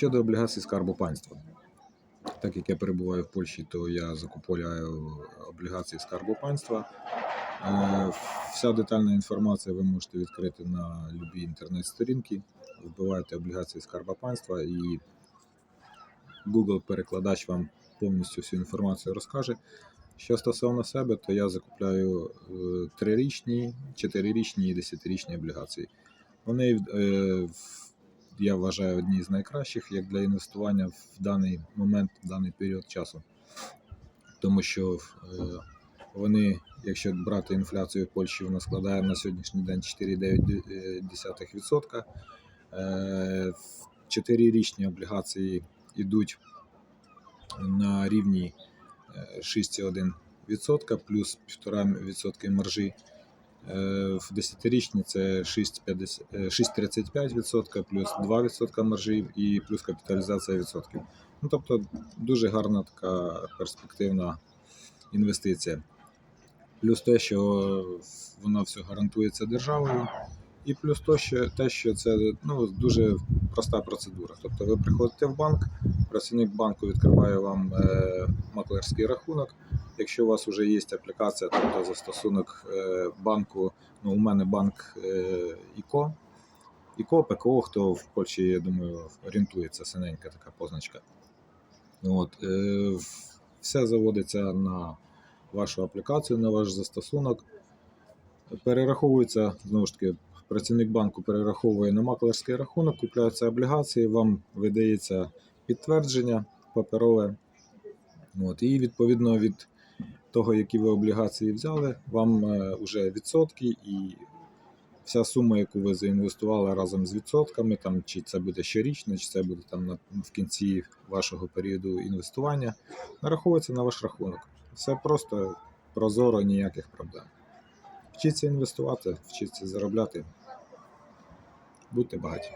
Щодо облігацій скарбу панства. Так як я перебуваю в Польщі, то я закупляю облігації скарбу панства. Е, Вся детальна інформація ви можете відкрити на любій інтернет-сторінці. Вбиваєте облігації скарба панства і Google-перекладач вам повністю всю інформацію розкаже. Що стосовно себе, то я закупляю е, трирічні, чотирирічні і десятирічні облігації. Вони, е, я вважаю, одні з найкращих як для інвестування в даний момент, в даний період часу. Тому що е, вони, якщо брати інфляцію в Польщі, вона складає на сьогоднішній день 4,9%. Е, Чотирирічні облігації йдуть на рівні е, 6,1% плюс 1,5% маржі. Е, В 10-річні це 6,50 е, 6,35% плюс 2% маржі і плюс капіталізація відсотків. Ну, тобто дуже гарна така перспективна інвестиція. Плюс те, що воно все гарантується державою, і плюс то, що, те, що це ну, дуже проста процедура. Тобто ви приходите в банк, працівник банку відкриває вам е, маклерський рахунок. Якщо у вас вже є аплікація, тобто застосунок е, банку, ну у мене банк е, ІКО, ІКО, ПКО, хто в Польщі, я думаю, орієнтується, синенька така позначка. От, е, все заводиться на вашу аплікацію, на ваш застосунок. Перераховується, знову ж таки, працівник банку перераховує на маклерський рахунок, купляються облігації, вам видається підтвердження паперове. От, і відповідно від того, які ви облігації взяли, вам вже відсотки і вся сума, яку ви заінвестували разом з відсотками, там, чи це буде щорічно, чи це буде там в кінці вашого періоду інвестування, нараховується на ваш рахунок. Все просто прозоро, ніяких проблем. Вчіться інвестувати, вчіться заробляти. Будьте багаті.